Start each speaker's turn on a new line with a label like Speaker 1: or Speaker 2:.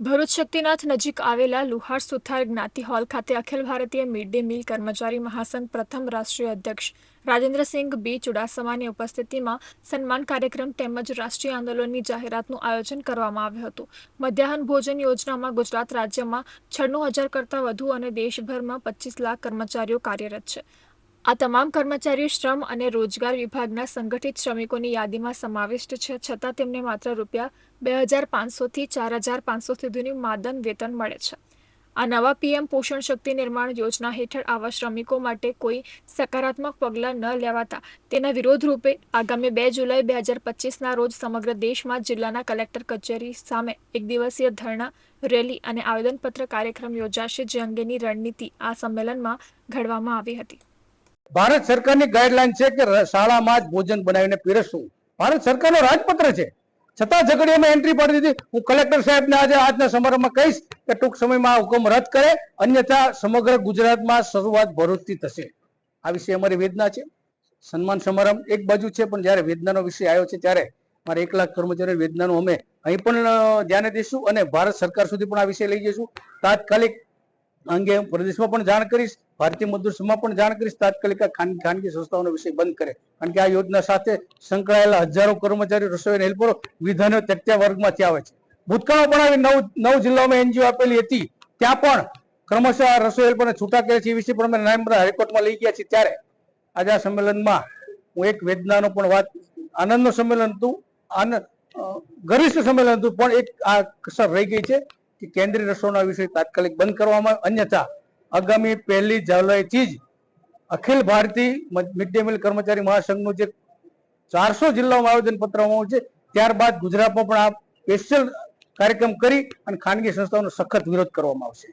Speaker 1: ભરૂચ શક્તિનાથ નજીક આવેલા લુહાર સુથાર જ્ઞાતિ હોલ ખાતે Akhil Bharatiya mid day meal કર્મચારી મહાસંઘ પ્રથમ રાષ્ટ્રીય અધ્યક્ષ રાજેન્દ્રસિંહ બી ચુડાસમાની ઉપસ્થિતિમાં સન્માન કાર્યક્રમ તેમજ રાષ્ટ્રીય આંદોલનની જાહેરાતનું આયોજન કરવામાં આવ્યું હતું. મધ્યાહન ભોજન યોજનામાં ગુજરાત રાજ્યમાં છન્નું હજાર કરતાં વધુ અને દેશભરમાં પચીસ લાખ કર્મચારીઓ કાર્યરત છે. આ તમામ કર્મચારીઓ શ્રમ અને રોજગાર વિભાગના સંગઠિત શ્રમિકોની યાદીમાં સમાવિષ્ટ છે. છતાં તેમને માત્ર રૂપિયા બે હજાર પાંચસોથી ચાર હજાર પાંચસો સુધીનું માદન વેતન મળે છે. આ નવા પીએમ પોષણ શક્તિ નિર્માણ યોજના હેઠળ આવા શ્રમિકો માટે કોઈ સકારાત્મક પગલાં ન લેવાતા. તેના વિરોધ રૂપે આગામી બે જુલાઈ બે હજાર પચીસના રોજ સમગ્ર દેશમાં જિલ્લાના કલેક્ટર કચેરી સામે એક દિવસીય ધરણા, રેલી અને આવેદનપત્ર કાર્યક્રમ યોજાશે જે અંગેની રણનીતિ આ સંમેલનમાં ઘડવામાં આવી હતી.
Speaker 2: ભારત સરકારની ગાઈડલાઈન છે કે શાળામાં જ ભોજન બનાવીને પીરસવું. ભારત સરકારનો રાજપત્ર છે. છતાં ઝઘડિયામાં એન્ટ્રી પાડી દીધી. હું કલેક્ટર સાહેબને આજે આજના સમારંભમાં કહીશ કે ટૂંક સમયમાં આ હુકમ રદ કરે. અન્યથા સમગ્ર ગુજરાતમાં શરૂઆત ભરૂચથી થશે. આ વિશે અમારી વેદના છે. સન્માન સમારંભ એક બાજુ છે, પણ જ્યારે વેદનાનો વિષય આવ્યો છે, ત્યારે મારે એક લાખ કર્મચારીઓ વેદનાનું અમે અહીં પણ ધ્યાને દઈશું અને ભારત સરકાર સુધી પણ આ વિષય લઈ જઈશું. તાત્કાલિક અંગે હું પ્રદેશમાં પણ જાણ કરીશ, ભારતીય મજદૂર સંઘમાં પણ જાણ કરીશ, તાત્કાલિક ખાનગી સંસ્થાઓનો વિષય બંધ કરે. કારણ કે આ યોજના સાથે સંકળાયેલા હજારો કર્મચારી રસોઈ હેલ્પરો વિધાનો તત્યા વર્ગમાંથી આવે છે. ભૂતકાળમાં પણ આવી નવ નવ જિલ્લાઓમાં એનજીઓ આપેલી હતી. ત્યાં પણ ક્રમશઃ રસોઈ હેલ્પરને છૂટા કરે છે. એ વિશે પણ અમે નાયબ હાઈકોર્ટમાં લઈ ગયા છીએ. ત્યારે આજે આ સંમેલનમાં હું એક વેદનાનો પણ વાત, આનંદનો સંમેલન હતું આનંદ ગરિષ્ઠ સંમેલન હતું, પણ એક આ કસર રહી ગઈ છે. કે કેન્દ્રીય રસોના વિષય તાત્કાલિક બંધ કરવામાં અન્યથા, આગામી પહેલી જુલાઈથી જ Akhil Bharatiya mid day meal કર્મચારી મહાસંઘનું જે ચારસો જિલ્લાઓમાં આવેદન પત્ર આવ્યું છે, ત્યારબાદ ગુજરાતમાં પણ આ સ્પેશિયલ કાર્યક્રમ કરી અને ખાનગી સંસ્થાઓનો સખત વિરોધ કરવામાં આવશે.